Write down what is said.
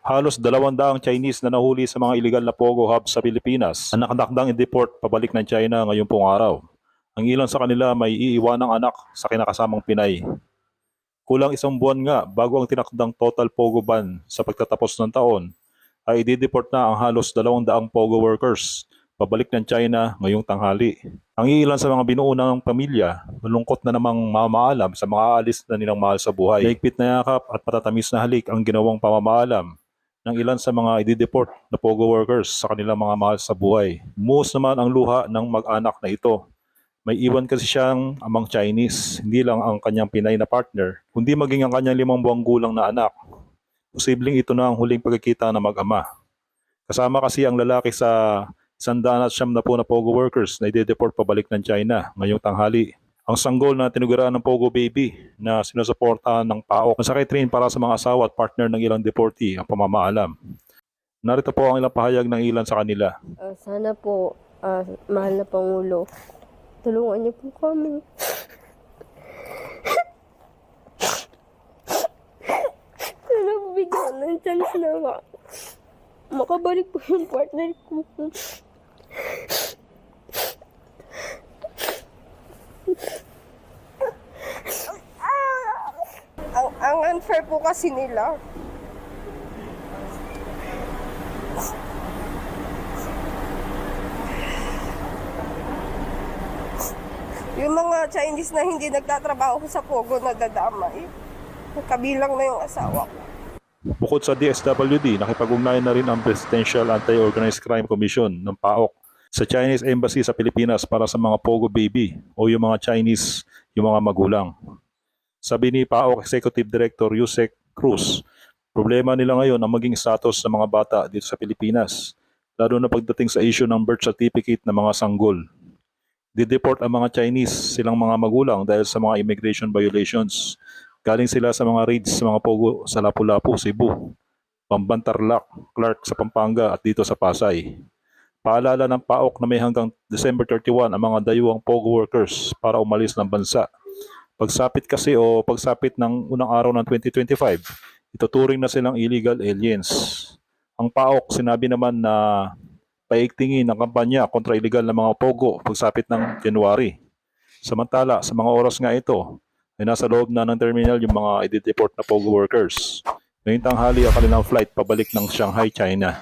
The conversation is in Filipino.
Halos dalawang daang Chinese na nahuli sa mga illegal na Pogo hub sa Pilipinas ang nakadakdang i-deport pabalik ng China ngayong pong araw. Ang ilan sa kanila may iiwanang anak sa kinakasamang Pinay. Kulang isang buwan nga bago ang tinakdang total Pogo ban sa pagtatapos ng taon ay i-deport na ang halos dalawang daang Pogo workers pabalik ng China ngayong tanghali. Ang ilan sa mga binuunang pamilya, malungkot na namang mamaalam sa mga aalis na nilang mahal sa buhay. Maigpit na yakap at patatamis na halik ang ginawang pamamaalam ng ilan sa mga i-deport na Pogo workers sa kanilang mga mahal sa buhay. Muus naman ang luha ng mag-anak na ito. May iwan kasi siyang amang Chinese, hindi lang ang kanyang Pinay na partner, kundi maging ang kanyang limang buwang gulang na anak. Posibleng ito na ang huling pagkikita na mag-ama. Kasama kasi ang lalaki sa sandaan at siyam na po na Pogo workers na i-deport pabalik ng China ngayong tanghali. Ang sanggol na tinuguraan ng Pogo Baby na sinusuportahan ng PAOK na sakay train para sa mga asawa at partner ng ilang deportee ang pamamaalam. Narito po ang ilang pahayag ng ilan sa kanila. Ah, sana po, ah, mahal na Pangulo, tulungan niyo po kami. Sana bigyan ng chance na ma- makabalik po yung partner ko. Ang, unfair po kasi nila. Yung mga Chinese na hindi nagtatrabaho sa Pogo na dadamay. Kabilang na yung asawa ko. Bukod sa DSWD, nakipag-ugnayan na rin ang Presidential Anti-Organized Crime Commission ng PAOK sa Chinese Embassy sa Pilipinas para sa mga Pogo Baby o yung mga Chinese, yung mga magulang. Sabi ni PAOK Executive Director Yusek Cruz, problema nila ngayon ang maging status ng mga bata dito sa Pilipinas, lalo na pagdating sa issue ng birth certificate ng mga sanggol. Dideport ang mga Chinese silang mga magulang dahil sa mga immigration violations. Galing sila sa mga raids sa mga pogo sa Lapu-Lapu, Cebu, Pambantarlac, Clark sa Pampanga at dito sa Pasay. Paalala ng PAOK na may hanggang December 31 ang mga dayuang pogo workers para umalis ng bansa. Pagsapit kasi o pagsapit ng unang araw ng 2025, ituturing na silang illegal aliens. Ang PAOK sinabi naman na paigtingin ang kampanya kontra illegal na mga pogo pagsapit ng January. Samantala, sa mga oras nga ito, ay nasa loob na ng terminal yung mga i-deport na pogo workers. Ngayong tanghali ang kanilang flight pabalik ng Shanghai, China.